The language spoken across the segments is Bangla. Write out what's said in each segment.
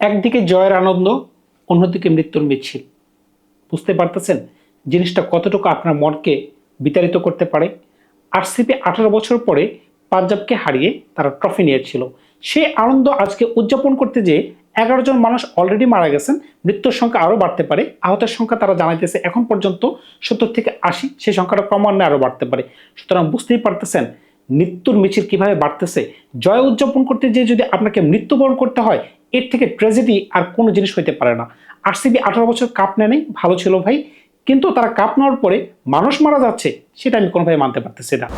একদিকে জয়ের আনন্দ, অন্যদিকে মৃত্যুর মিছিল। বুঝতে পারতেছেন জিনিসটা কতটুকু আপনার মনকে বিতাড়িত করতে পারে? আরসিপি আঠারো বছর পরে পাঞ্জাবকে হারিয়ে তারা ট্রফি নিয়েছিল। সেই আনন্দ আজকে উদযাপন করতে যেয়ে এগারো জন মানুষ অলরেডি মারা গেছেন। মৃত্যুর সংখ্যা আরও বাড়তে পারে। আহতের সংখ্যা তারা জানাইতেছে এখন পর্যন্ত সত্তর থেকে আশি। সেই সংখ্যাটা ক্রমান্বয়ে আরও বাড়তে পারে। সুতরাং বুঝতেই পারতেছেন মৃত্যুর মিছিল কীভাবে বাড়তেছে। জয় উদযাপন করতে যে যদি আপনাকে মৃত্যুবরণ করতে হয় এর থেকে ট্র্যাজেডি আর কোনো জিনিস হইতে পারে না। আরসিবি আঠারো বছর কাপ নেয় ভালো ছিল ভাই। কিন্তু তারা কাপ নেওয়ার পরে মানুষ মারা যাচ্ছে, সেটা আমি কোনোভাবে মানতে পারতেছি না।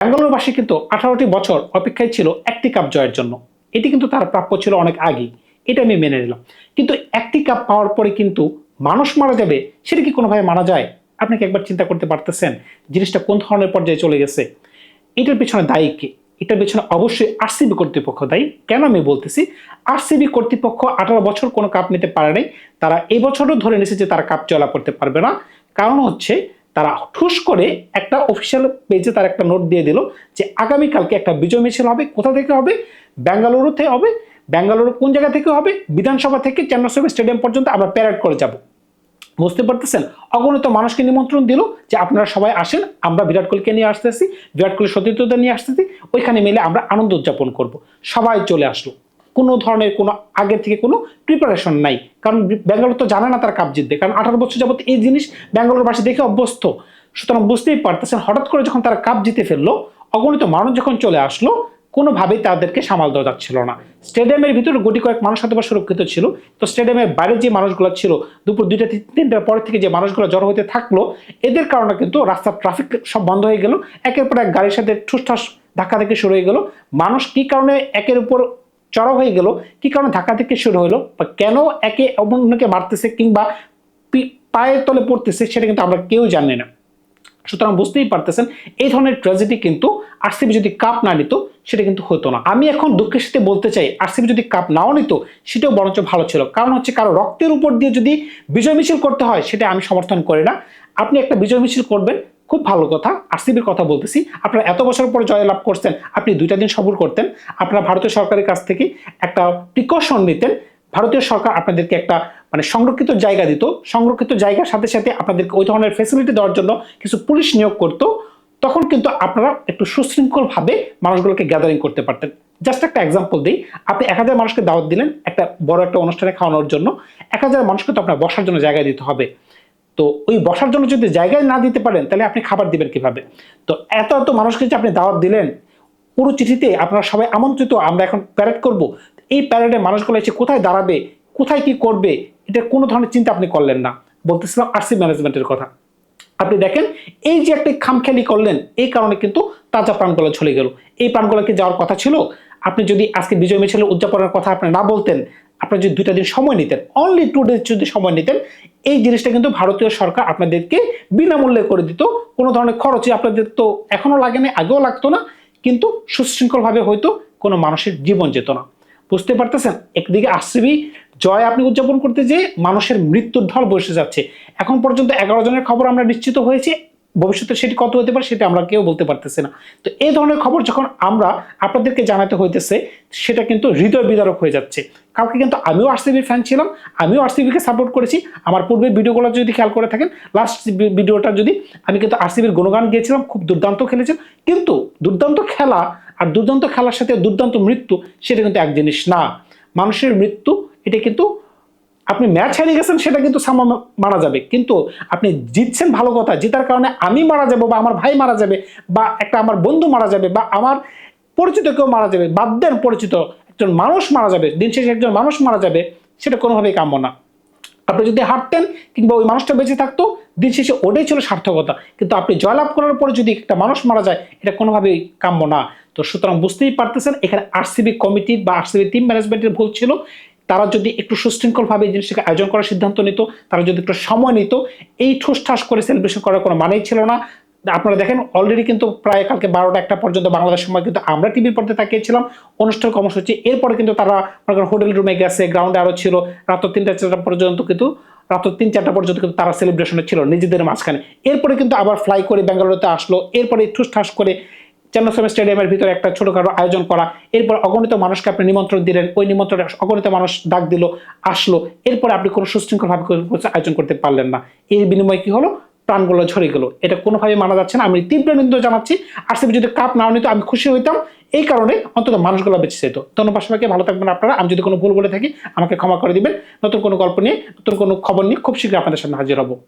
ব্যাঙ্গালোরবাসী কিন্তু আঠারোটি বছর অপেক্ষায় ছিল একটি কাপ জয়ের জন্য। এটি কিন্তু তার প্রাপ্য ছিল অনেক আগেই। এটা আমি মেনে নিলাম। কিন্তু একটি কাপ পাওয়ার পরে কিন্তু মানুষ মারা যাবে, সেটা কি কোনোভাবে মানা যায়? আপনি কি একবার চিন্তা করতে পারতেছেন জিনিসটা কোন ধরনের পর্যায়ে চলে গেছে? এটার পিছনে দায়ী কে? এটার পিছনে অবশ্যই আরসিবি কর্তৃপক্ষ দায়ী। কেন আমি বলতেছি? আরসিবি কর্তৃপক্ষ আঠারো বছর কোনো কাপ নিতে পারে নাই। তারা এই বছরও ধরে নিয়েছে যে তারা কাপ চলা করতে পারবে না। কারণ হচ্ছে তারা ঠুস করে একটা অফিসিয়াল পেজে তার একটা নোট দিয়ে দিল যে আগামীকালকে একটা বিজয় মিছিল হবে। কোথা থেকে হবে? বেঙ্গালুরুতে হবে। বেঙ্গালুরু কোন জায়গা থেকে হবে? বিধানসভা থেকে চেন্নাই স্টেডিয়াম পর্যন্ত আমরা প্যারেড করে যাব। বুঝতে পারতেছেন? অগণিত মানুষকে নিমন্ত্রণ দিল যে আপনারা সবাই আসেন, আমরা বিরাট কোহলিকে নিয়ে আসতেছি, বিরাট কোহলি সতীর্থদের নিয়ে আসতেছি, ওইখানে মিলে আমরা আনন্দ উদযাপন করব। সবাই চলে আসলো। কোনো ধরনের কোনো আগের থেকে কোনো প্রিপারেশন নাই। কারণ ব্যাঙ্গালোর তো জানে না তারা কাপ জিতবে। কারণ আঠারো বছর যাবত এই জিনিস ব্যাঙ্গালোরবাসী দেখে অভ্যস্ত। সুতরাং বুঝতেই পারতেছেন, হঠাৎ করে যখন তারা কাপ জিতে ফেলল, অগণিত মানুষ যখন চলে আসলো কোনোভাবেই তাদেরকে সামাল দেওয়া যাচ্ছিল না। স্টেডিয়ামের ভিতরে গুটি কয়েক মানুষ হয়তো সুরক্ষিত ছিল। তো স্টেডিয়ামের বাইরে যে মানুষগুলো ছিল, দুপুর দুইটা তিন- তিনটার পর থেকে যে মানুষগুলো জড়ো হতে থাকল, এদের কারণে কিন্তু রাস্তার ট্রাফিক সব বন্ধ হয়ে গেল। একের পর এক গাড়ির সাথে ঠুসঠাস ধাক্কা থেকে শুরু হয়ে গেল। মানুষ কি কারণে একের উপর চড়া হয়ে গেল, কি কারণে ধাক্কা থেকে শুরু হলো, বা কেন একে অন্যকে মারতেছে কিংবা পায়ের তলে পড়তেছে, সেটা কিন্তু আমরা কেউ জানি না। সুতরাং বুঝতেই পারতেছেন, এই ধরনের ট্র্যাজেডি কিন্তু আরসিবি যদি কাপ না নিত, সেটা কিন্তু হতো না। আমি এখন দুঃখের সাথে বলতে চাই আরসিবি যদি কাপ নাও নিত, সেটাও বরঞ্চ ভালো ছিল। কারণ হচ্ছে কারও রক্তের উপর দিয়ে যদি বিজয় মিছিল করতে হয়, সেটা আমি সমর্থন করি না। আপনি একটা বিজয় মিছিল করবেন, খুব ভালো কথা আরসিবির কথা বলতেছি। আপনারা এত বছর পর জয় লাভ করছেন, আপনি দুইটা দিন সবর করতেন। আপনারা ভারতীয় সরকারের কাছ থেকে একটা প্রিকশন নিতেন। ভারতীয় সরকার আপনাদেরকে একটা মানে সংরক্ষিত জায়গা দিত। সংরক্ষিত জায়গার সাথে সাথে আপনাদেরকে ওই ধরনের ফেসিলিটি দেওয়ার জন্য কিছু পুলিশ নিয়োগ করতো। তখন কিন্তু আপনারা একটু সুশৃঙ্খলভাবে মানুষগুলোকে গ্যাদারিং করতে পারতেন। জাস্ট একটা এক্সাম্পল দিই। আপনি এক হাজার মানুষকে দাওয়াত দিলেন একটা বড় একটা অনুষ্ঠানে খাওয়ানোর জন্য। এক হাজার মানুষকে তো আপনার বসার জন্য জায়গা দিতে হবে। তো ওই বসার জন্য যদি জায়গায় না দিতে পারেন, তাহলে আপনি খাবার দিবেন কীভাবে? তো এত এত মানুষকে যে আপনি দাওয়াত দিলেন, পুরো চিঠিতে আপনারা সবাই আমন্ত্রিত, আমরা এখন প্যারেড করব। এই প্যারেডে মানুষগুলো এসে কোথায় দাঁড়াবে, কোথায় কি করবে এটা কোনো ধরনের চিন্তা আপনি করলেন না। বলতেছিলাম আরসি ম্যানেজমেন্টের কথা। আপনি দেখেন, এই যে একটা খামখেয়ালি করলেন, এই কারণে কিন্তু তাজা প্রাণগুলো চলে গেল। এই প্রাণগুলোকে যাওয়ার কথা ছিল? আপনি যদি আজকে বিজয় মিছিলের উদযাপনের কথা আপনি না বলতেন, আপনি যদি দুইটা দিন সময় নিতেন অনলি টু ডেজ যদি সময় নিতেন, এই জিনিসটা কিন্তু ভারতীয় সরকার আপনাদেরকে বিনামূল্যে করে দিত। কোনো ধরনের খরচই আপনাদের তো এখনও লাগে না আগেও লাগতো না। কিন্তু সুশৃঙ্খলভাবে হয়তো কোনো মানুষের জীবন যেত না। বুঝতে পারতেছেন? একদিকে আরসিবি, জয় আপনি উদযাপন করতে যে মানুষের মৃত্যুর ঢল বসে যাচ্ছে। এখন পর্যন্ত এগারো জনের খবর আমরা নিশ্চিত হয়েছে। ভবিষ্যতে সেটি কত হতে পারে সেটা আমরা কেউ বলতে পারতেছি না। তো এই ধরনের খবর যখন আমরা আপনাদেরকে জানাতে হইতেছে, সেটা কিন্তু হৃদয় বিদারক হয়ে যাচ্ছে। কালকে কিন্তু আমিও আরসিবির ফ্যান ছিলাম, আমিও আরসিবিকে সাপোর্ট করেছি। আমার পূর্বের ভিডিওগুলো যদি খেয়াল করে থাকেন লাস্ট ভিডিওটা যদি আমি কিন্তু আরসিবির গুণগান গিয়েছিলাম, খুব দুর্দান্ত খেলেছেন। কিন্তু দুর্দান্ত খেলা আর দুর্দান্ত খেলার সাথে দুর্দান্ত মৃত্যু, সেটা কিন্তু এক জিনিস না। মানুষের মৃত্যু, এটা কিন্তু আপনি ম্যাচ হারিয়ে গেছেন, সেটা কিন্তু সামা মারা যাবে। কিন্তু আপনি জিতছেন ভালো কথা, জেতার কারণে আমি মারা যাব বা আমার ভাই মারা যাবে বা একটা আমার বন্ধু মারা যাবে বা আমার পরিচিত কেউ মারা যাবে বাদ দেন পরিচিত একজন মানুষ মারা যাবে, দিন শেষে একজন মানুষ মারা যাবে, সেটা কোনোভাবেই কাম্য না। আপনি যদি হারতেন কিংবা ওই মানুষটা বেঁচে থাকতো, দিন শেষে ওটাই ছিল সার্থকতা। কিন্তু আপনি জয়লাভ করার পরে যদি একটা মানুষ মারা যায়, এটা কোনোভাবেই কাম্য না। তো সুতরাং বুঝতেই পারতেছেন, এখানে আরসিবি কমিটি বা আরসিবি টিম ম্যানেজমেন্টের ভুল ছিল। তারা যদি একটু সুশৃঙ্খলভাবে এই জিনিসটাকে আয়োজন করার সিদ্ধান্ত নিত, তারা যদি একটু সময় নিত, এই ঠুস করে সেলিব্রেশন করার কোনো মানেই ছিল না। আপনারা দেখেন অলরেডি কিন্তু প্রায় কালকে বারোটা একটা পর্যন্ত বাংলাদেশ সময় কিন্তু আমরা টিভির পর্দায় তাকিয়েছিলাম। অনুষ্ঠান কর্মসূচি, এরপরে কিন্তু তারা মনে করেন হোটেল রুমে গেছে গ্রাউন্ডে আরও ছিল। রাত তিনটা চারটা পর্যন্ত কিন্তু রাত তিন চারটা পর্যন্ত কিন্তু তারা সেলিব্রেশনে ছিল নিজেদের মাঝখানে। এরপরে কিন্তু আবার ফ্লাই করে বেঙ্গালুরুতে আসলো। এরপরে ঠুস ঠাস করে চেন্নাস্বামী স্টেডিয়ামের ভিতরে একটা ছোটখাটো আয়োজন করা। এরপর অগণিত মানুষকে আপনি নিমন্ত্রণ দিলেন। ওই নিমন্ত্রণে অগণিত মানুষ ডাক দিল, আসলো। এরপর আপনি কোনো সুশৃঙ্খলভাবে আয়োজন করতে পারলেন না। এর বিনিময়ে কি হলো? প্রাণগুলো ঝরে গেল। এটা কোনোভাবে মানা যাচ্ছে না। আমি তীব্র নিন্দা জানাচ্ছি। আরসিবি যদি কাপ না নিত, আমি খুশি হইতাম। এই কারণে অন্তত মানুষগুলো বেঁচে যেত। ধন্যবাদ সবাইকে। ভালো থাকবেন আপনারা। আমি যদি কোনো ভুল বলে থাকি, আমাকে ক্ষমা করে দিবেন। নতুন কোনো গল্প নিয়ে, নতুন কোনো খবর নিয়ে খুব শীঘ্রই আপনাদের সামনে হাজির হব।